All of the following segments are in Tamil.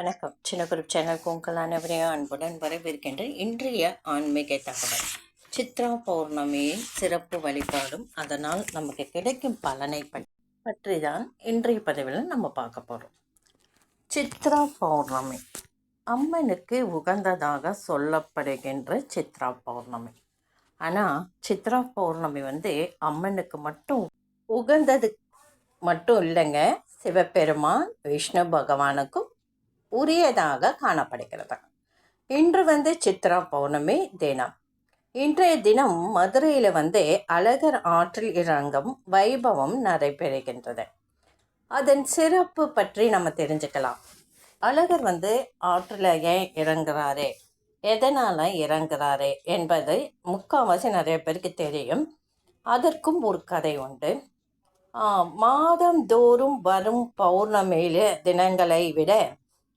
வணக்கம். சின்ன குரூப் சேனல் உங்கள் அனைவரையும் அன்புடன் வரவேற்கின்றேன். இன்றைய ஆன்மீக தகவல். சித்ரா பௌர்ணமியின் சிறப்பு வழிபாடும் அதனால் நமக்கு கிடைக்கும் பலனை பற்றி தான் இன்றைய பதிவில் நம்ம பார்க்க போகிறோம் சித்ரா பௌர்ணமி. அம்மனுக்கு உகந்ததாக சொல்லப்படுகின்ற சித்ரா பௌர்ணமி. ஆனால் சித்ரா பௌர்ணமி வந்து அம்மனுக்கு மட்டும் உகந்தது மட்டும் இல்லைங்க. சிவபெருமான் விஷ்ணு பகவானுக்கும் உரியதாக காணப்படுகிறது. இன்று வந்து சித்ரா பௌர்ணமி தினம். இன்றைய தினம் மதுரையில் வந்து அழகர் ஆற்றில் இறங்கும் வைபவம் நடைபெறுகின்றது. அதன் சிறப்பு பற்றி நம்ம தெரிஞ்சுக்கலாம். அழகர் வந்து ஆற்றில் ஏன் இறங்குறாரு? எதனால் இறங்குறாரு என்பது முக்கால்வாசி நிறைய பேருக்கு தெரியும். அதற்கும் ஒரு கதை உண்டு. மாதந்தோறும் வரும் பௌர்ணமியில் தினங்களை விட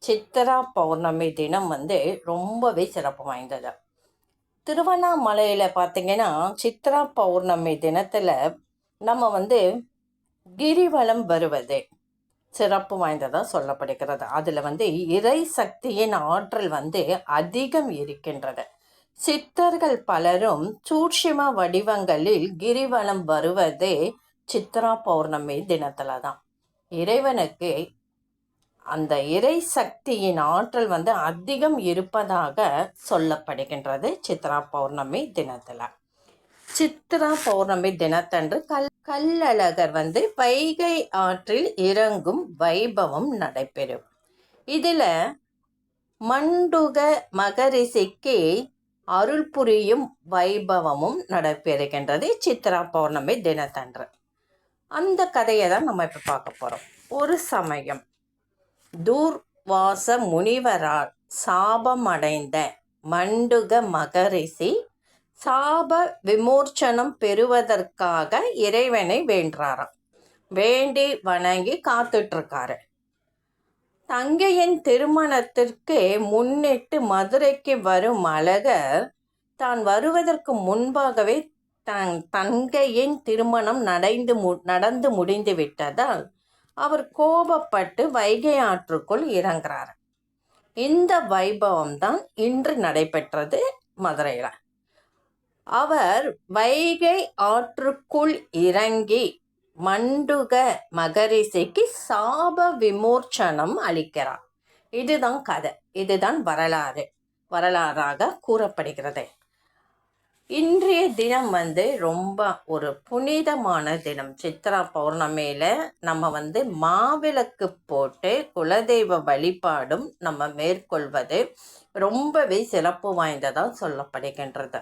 சித்திரா பௌர்ணமி தினம் வந்து ரொம்பவே சிறப்பு வாய்ந்தது. திருவண்ணாமலையில் பார்த்திங்கன்னா சித்ரா பௌர்ணமி தினத்தில் நம்ம வந்து கிரிவலம் வருவது சிறப்பு வாய்ந்ததாக சொல்லப்படுகிறது. அதில் வந்து இறை சக்தியின் ஆற்றல் வந்து அதிகம் இருக்கின்றது. சித்தர்கள் பலரும் சூட்சிம வடிவங்களில் கிரிவலம் வருவதே சித்ரா பௌர்ணமி தினத்தில் தான். இறைவனுக்கு அந்த இறை சக்தியின் ஆற்றல் வந்து அதிகம் இருப்பதாக சொல்லப்படுகின்றது சித்ரா பௌர்ணமி தினத்தில். சித்ரா பௌர்ணமி தினத்தன்று கல் கல்லழகர் வந்து வைகை ஆற்றில் இறங்கும் வைபவம் நடைபெறும். இதில் மண்டுக மகரிஷிக்கு அருள் புரியும் வைபவமும் நடைபெறுகின்றது சித்ரா பௌர்ணமி தினத்தன்று. அந்த கதையை தான் நம்ம இப்போ பார்க்க போகிறோம் ஒரு சமயம். தூர்வாச முனிவரால் சாபமடைந்த மண்டுக மகரிஷி சாப விமோர்ச்சனம் பெறுவதற்காக இறைவனை வேண்டாராம் வேண்டி வணங்கி காத்துட்ருக்காரு. தங்கையின் திருமணத்திற்கு முன்னிட்டு மதுரைக்கு வரும் அழகர் தான் வருவதற்கு முன்பாகவே தன் தங்கையின் திருமணம் நடைந்து மு நடந்து முடிந்து விட்டதால் அவர் கோபப்பட்டு வைகை ஆற்றுக்குள் இறங்குறார். இந்த வைபவம் தான் இன்று நடைபெற்றது மதுரையில். அவர் வைகை ஆற்றுக்குள் இறங்கி மண்டுக மகரிஷிக்கு சாப விமோர்ச்சனம் அளிக்கிறார். இதுதான் கதை. இதுதான் வரலாறு. வரலாறாக கூறப்படுகிறது. இன்றைய தினம் வந்து ரொம்ப ஒரு புனிதமான தினம். சித்ரா பௌர்ணமியில் நம்ம வந்து மாவிளக்கு போட்டு குலதெய்வ வழிபாடும் நம்ம மேற்கொள்வது ரொம்பவே சிறப்பு வாய்ந்ததாக சொல்லப்படுகின்றது.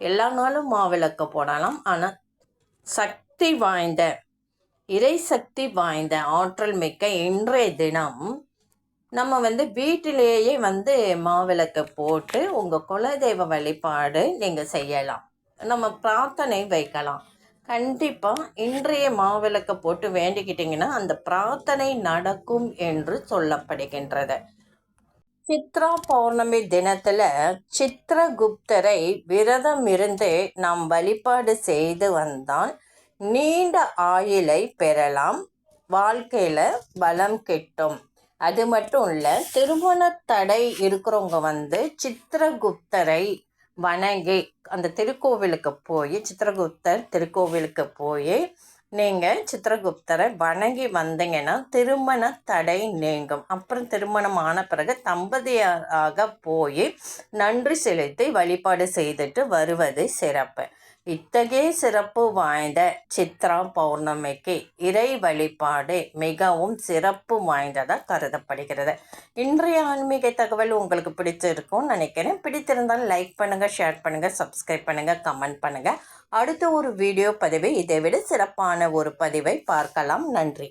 எல்லா நாளும் மாவிளக்கு போடலாம். ஆனால் சக்தி வாய்ந்த இறை சக்தி வாய்ந்த ஆற்றல் மிக்க இன்றைய தினம் நம்ம வந்து வீட்டிலேயே வந்து மாவிளக்கு போட்டு உங்கள் குலதெய்வ வழிபாடு நீங்கள் செய்யலாம். நம்ம பிரார்த்தனை வைக்கலாம். கண்டிப்பாக இன்றைய மாவிளக்கு போட்டு வேண்டிக்கிட்டிங்கன்னா அந்த பிரார்த்தனை நடக்கும் என்று சொல்லப்படுகின்றது. சித்ரா பௌர்ணமி தினத்தில் சித்ரகுப்தரை விரதம் இருந்து நாம் வழிபாடு செய்து வந்தால் நீண்ட ஆயுளை பெறலாம். வாழ்க்கையில் பலம் கிட்டும். அது மட்டும் இல்லை திருமண தடை இருக்கிறவங்க வந்து சித்திரகுப்தரை வணங்கி அந்த திருக்கோவிலுக்கு போய் சித்திரகுப்தர் திருக்கோவிலுக்கு போய் நீங்கள் சித்திரகுப்தரை வணங்கி வந்தீங்கன்னா திருமண தடை நீங்கும். அப்புறம் திருமணம் ஆன பிறகு தம்பதியாக போய் நன்றி செலுத்தி வழிபாடு செய்துட்டு வருவது சிறப்பு. இத்தகைய சிறப்பு வாய்ந்த சித்ரா பௌர்ணமிக்கு இறை வழிபாடு மிகவும் சிறப்பு வாய்ந்ததாக கருதப்படுகிறது. இன்றைய ஆன்மீக தகவல் உங்களுக்கு பிடிச்சிருக்கும்னு நினைக்கிறேன். பிடித்திருந்தால் லைக் பண்ணுங்கள் ஷேர் பண்ணுங்கள் சப்ஸ்கிரைப் பண்ணுங்கள் கமெண்ட் பண்ணுங்கள் அடுத்த ஒரு வீடியோ பதிவை இதை விட சிறப்பான ஒரு பதிவை பார்க்கலாம். நன்றி.